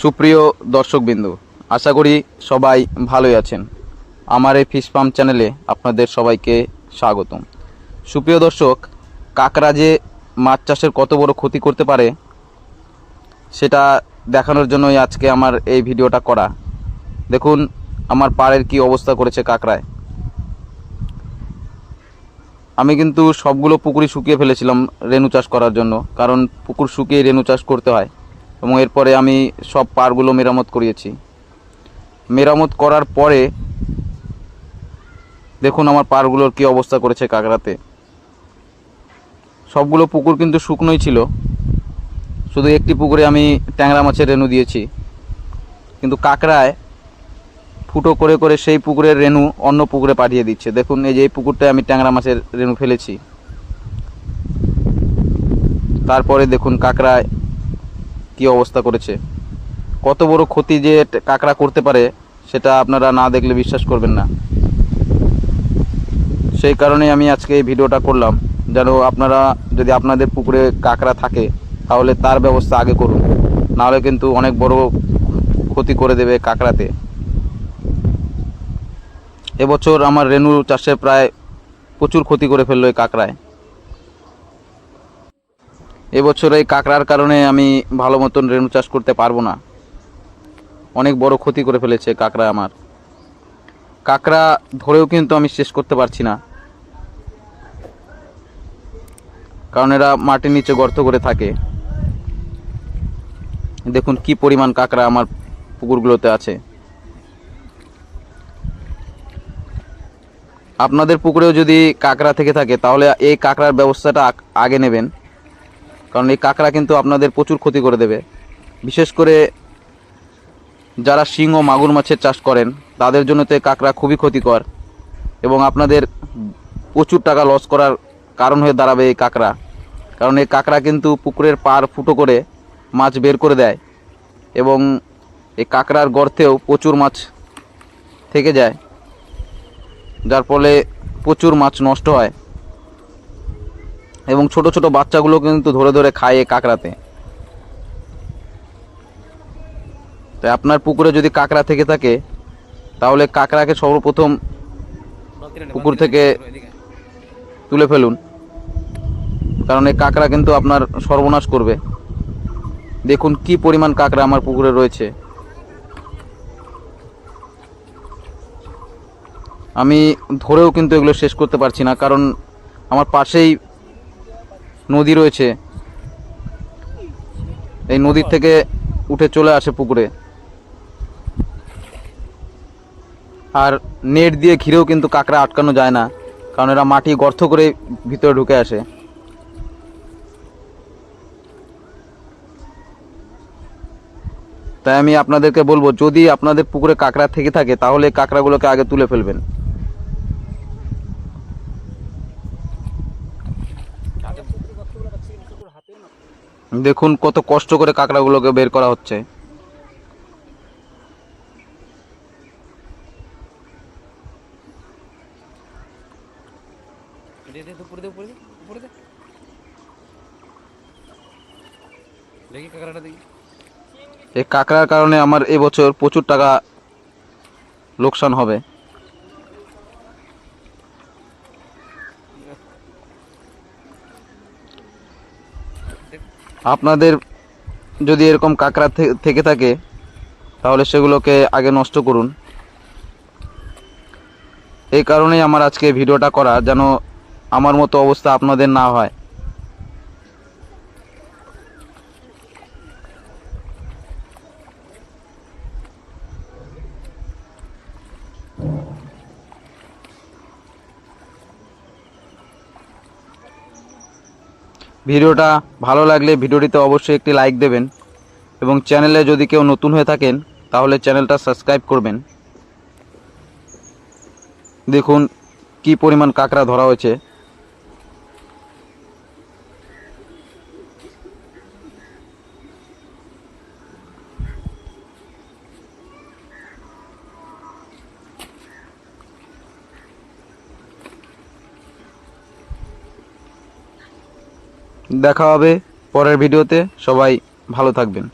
সুপ্রিয় দর্শকবিন্দু আশা করি সবাই ভালোই আছেন। আমার এই ফিশ ফার্ম চ্যানেলে আপনাদের সবাইকে স্বাগতম। সুপ্রিয় দর্শক, কাকড়া যে মাছ চাষের কত বড় ক্ষতি করতে পারে, সেটা দেখানোর জন্যই আজকে আমার এই ভিডিওটা করা। দেখুন, আমার পাড়ের কি অবস্থা করেছে কাকড়ায়। আমি কিন্তু সবগুলো পুকুরই শুকিয়ে ফেলেছিলাম রেণু চাষ করার জন্য, কারণ পুকুর শুকিয়ে রেণু চাষ করতে হয় এবং এরপরে আমি সব পারগুলো মেরামত করিয়েছি। মেরামত করার পরে দেখুন আমার পারগুলোর কি অবস্থা করেছে কাঁকড়াতে। সবগুলো পুকুর কিন্তু শুকনোই ছিল। শুধু একটি পুকুরে আমি ট্যাংরা মাছের রেণু দিয়েছি। কিন্তু কাঁকড়ায় ফুটো করে করে সেই পুকুরের রেণু অন্য পুকুরে পাঠিয়ে দিচ্ছে। দেখুন, এই যে এই পুকুরটায় আমি ট্যাংরা মাছের রেণু ফেলেছি। তারপরে দেখুন কাঁকড়ায় কি অবস্থা করেছে। কত বড় ক্ষতি যে কাঁকড়া করতে পারে, সেটা আপনারা না দেখলে বিশ্বাস করবেন না। সেই কারণেই আমি আজকে এই ভিডিওটা করলাম। যেন আপনারা যদি আপনাদের পুকুরে কাঁকড়া থাকে, তাহলে তার ব্যবস্থা আগে করুন। নাহলে কিন্তু অনেক বড় ক্ষতি করে দেবে কাঁকড়াতে। এবছর আমার রেণু চাষে প্রায় প্রচুর ক্ষতি করে ফেলল এই কাঁকড়ায়। এবছর এই কাঁকড়ার কারণে আমি ভালো মতন রেনু চাষ করতে পারব না। অনেক বড় ক্ষতি করে ফেলেছে কাঁকড়া আমার। কাঁকড়া ধরেও কিন্তু আমি শেষ করতে পারছি না। কারণ এরা মাটির নিচে গর্ত করে থাকে। দেখুন কি পরিমাণ কাঁকড়া আমার পুকুরগুলোতে আছে। আপনাদের পুকুরেও যদি কাঁকড়া থেকে থাকে, তাহলে এই কাঁকড়ার ব্যবস্থাটা আগে নেবেন। কারণ এই কাঁকড়া কিন্তু আপনাদের প্রচুর ক্ষতি করে দেবে। বিশেষ করে যারা শিং ও মাগুর মাছের চাষ করেন, তাদের জন্য তো এই কাঁকড়া খুবই ক্ষতিকর এবং আপনাদের প্রচুর টাকা লস করার কারণ হয়ে দাঁড়াবে এই কাঁকড়া। কারণ এই কাঁকড়া কিন্তু পুকুরের পার ফুটো করে মাছ বের করে দেয় এবং এই কাঁকড়ার গর্তেও প্রচুর মাছ থেকে যায় যার ফলে প্রচুর মাছ নষ্ট হয় এবং ছোট ছোট বাচ্চাগুলো কিন্তু ধরে ধরে খায় এই কাঁকড়াতে। তাই আপনার পুকুরে যদি কাঁকড়া থেকে থাকে তাহলে কাঁকড়াকে সর্বপ্রথম পুকুর থেকে তুলে ফেলুন। কারণ এই কাঁকড়া কিন্তু আপনার সর্বনাশ করবে। দেখুন কি পরিমাণ কাঁকড়া আমার পুকুরে রয়েছে। আমি ধরেও কিন্তু এগুলো শেষ করতে পারছি না, কারণ আমার পাশেই নদী রয়েছে। এই নদীর থেকে উঠে চলে আসে পুকুরে। আর নেট দিয়ে ঘিরেও কিন্তু কাঁকড়া আটকানো যায় না, কারণ এরা মাটি গর্ত করে ভিতরে ঢুকে আসে। তাই আমি আপনাদেরকে বলব, যদি আপনাদের পুকুরে কাঁকড়া থেকে থাকে, তাহলে কাঁকড়াগুলোকে আগে তুলে ফেলবেন। দেখুন কত কষ্ট করে কাঁকড়াগুলোকে বের করা হচ্ছে। দেখি কাঁকড়াটা দেখি। এই কাঁকড়ার কারণে আমার এবছর প্রচুর টাকা লোকসান হবে। আপনাদের যদি এরকম কাঁকড়া থেকে থাকে, তাহলে সেগুলোকে আগে নষ্ট করুন। এই কারণেই আমার আজকে ভিডিওটা করা, যেন আমার মতো অবস্থা আপনাদের না হয়। ভিডিওটা ভালো লাগলে ভিডিওটিতে অবশ্যই একটি লাইক দেবেন এবং চ্যানেলে যদি কেউ নতুন হয়ে থাকেন, তাহলে চ্যানেলটা সাবস্ক্রাইব করবেন। দেখুন কি পরিমাণ কাঁকড়া ধরা হয়েছে। দেখা হবে পরের ভিডিওতে। সবাই ভালো থাকবেন।